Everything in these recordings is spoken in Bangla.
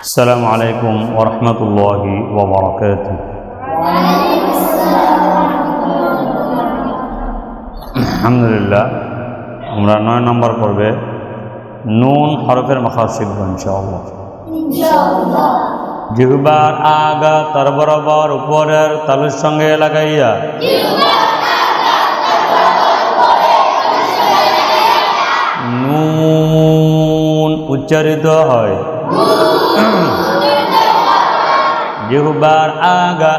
السلام عليكم ورحمة الله وبركاته আলহামদুলিল্লাহ আমরা নয় নম্বর পর্বে নুন হরফের মাখা শিখব ইনশাআল্লাহ জিহবার আগা তার বরাবর উপরের তালুর সঙ্গে লাগাইয়া নুন উচ্চারিত হয় জিহবার আগা।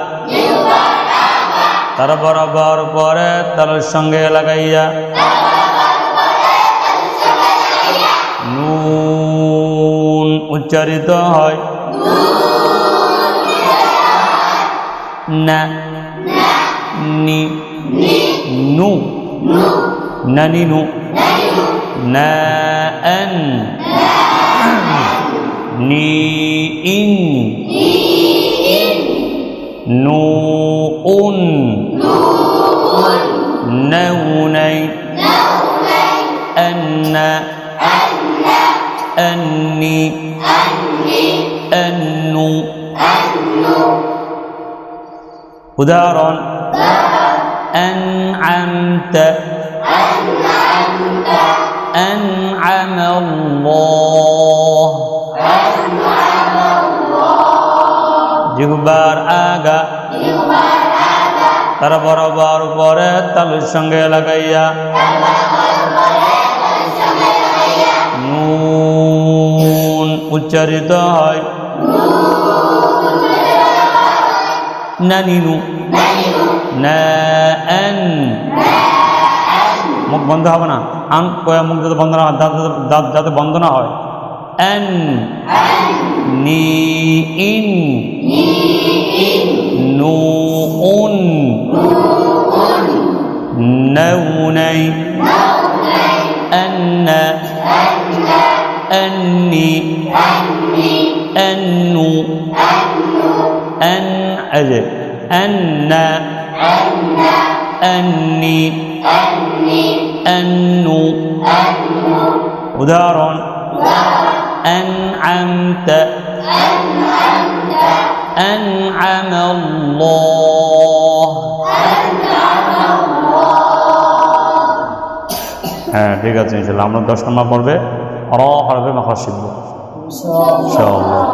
তার বরাবর পরে তালুর সঙ্গে লাগাইয়া নুন উচ্চারিত হয়। না। নি। নু। নানি নু না ني نوء نو أن. أن. أني. أنو. உதாரணம் أنعمت. أنعم الله. জিহবার আগা। তারা বরাবর পরে তালুর সঙ্গে লাগাইয়া। নুন উচ্চারিত হয়। নানিনু। মুখ বন্ধ হবে না। আং কয়া মুখ যাতে বন্ধ না হয় দাঁত যাতে বন্ধ না হয়। أن. ني إن. نوء نوني. أن. أني. أن. أن. أن. أن. أني. أني. أن. أن مدار مدار أنعمت أنعم الله হ্যাঁ ঠিক আছে ইনশাল্লাহ আমরা দশ নম্বর পর্বে র হরফে মাখা শিখবো ইনশাআল্লাহ